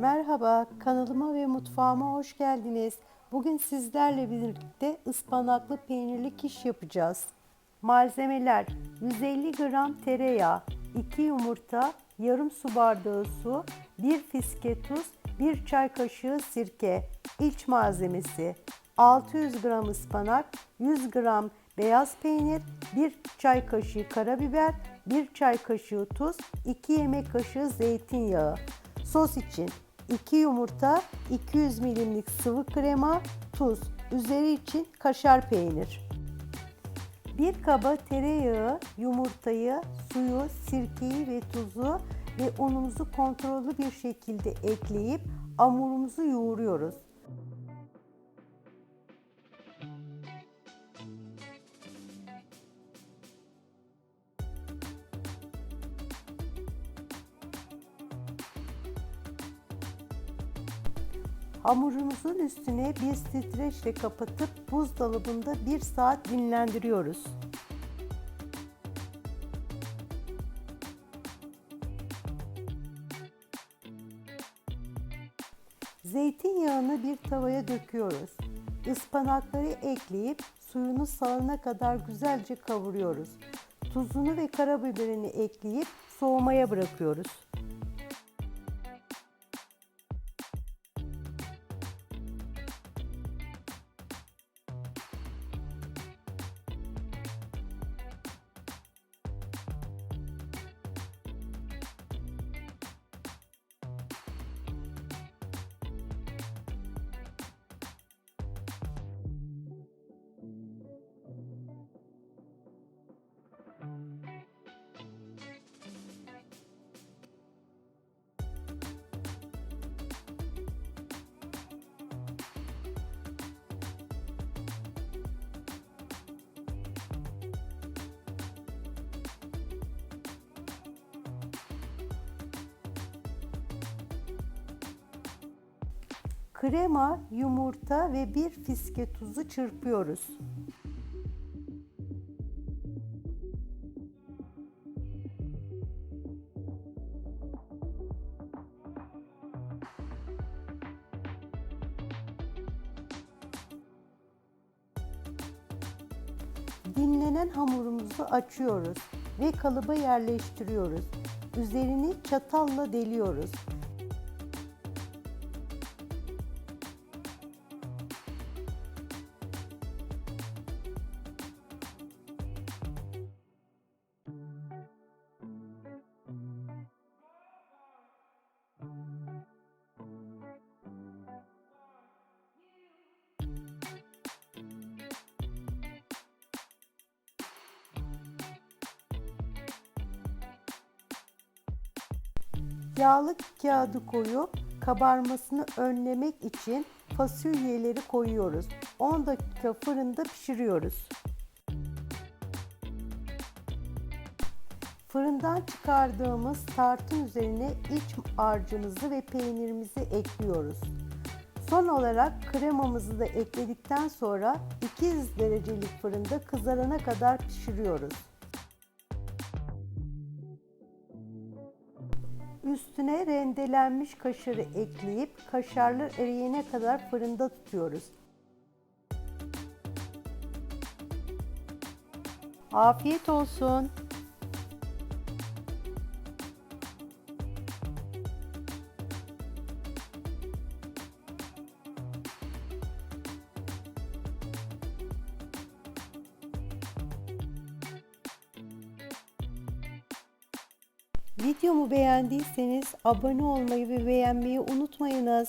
Merhaba, kanalıma ve mutfağıma hoş geldiniz. Bugün sizlerle birlikte ıspanaklı peynirli kiş yapacağız. Malzemeler 150 gram tereyağı, 2 yumurta, yarım su bardağı su, 1 fiske tuz, 1 çay kaşığı sirke. İç malzemesi 600 gram ıspanak, 100 gram beyaz peynir, 1 çay kaşığı karabiber, 1 çay kaşığı tuz, 2 yemek kaşığı zeytinyağı. Sos için 2 yumurta, 200 milimlik sıvı krema, tuz, üzeri için kaşar peynir. Bir kaba tereyağı, yumurtayı, suyu, sirkeyi ve tuzu ve unumuzu kontrollü bir şekilde ekleyip hamurumuzu yoğuruyoruz. Hamurumuzun üstüne bir streçle kapatıp buzdolabında 1 saat dinlendiriyoruz. Zeytinyağını bir tavaya döküyoruz. Ispanakları ekleyip suyunu salana kadar güzelce kavuruyoruz. Tuzunu ve karabiberini ekleyip soğumaya bırakıyoruz. Krema, yumurta ve bir fiske tuzu çırpıyoruz. Dinlenen hamurumuzu açıyoruz ve kalıba yerleştiriyoruz. Üzerini çatalla deliyoruz. Yağlı kağıdı koyup kabarmasını önlemek için fasulyeleri koyuyoruz. 10 dakika fırında pişiriyoruz. Fırından çıkardığımız tartın üzerine iç harcımızı ve peynirimizi ekliyoruz. Son olarak kremamızı da ekledikten sonra 200 derecelik fırında kızarana kadar pişiriyoruz. Üstüne rendelenmiş kaşarı ekleyip kaşarlar eriyene kadar fırında tutuyoruz. Afiyet olsun. Videomu beğendiyseniz abone olmayı ve beğenmeyi unutmayınız.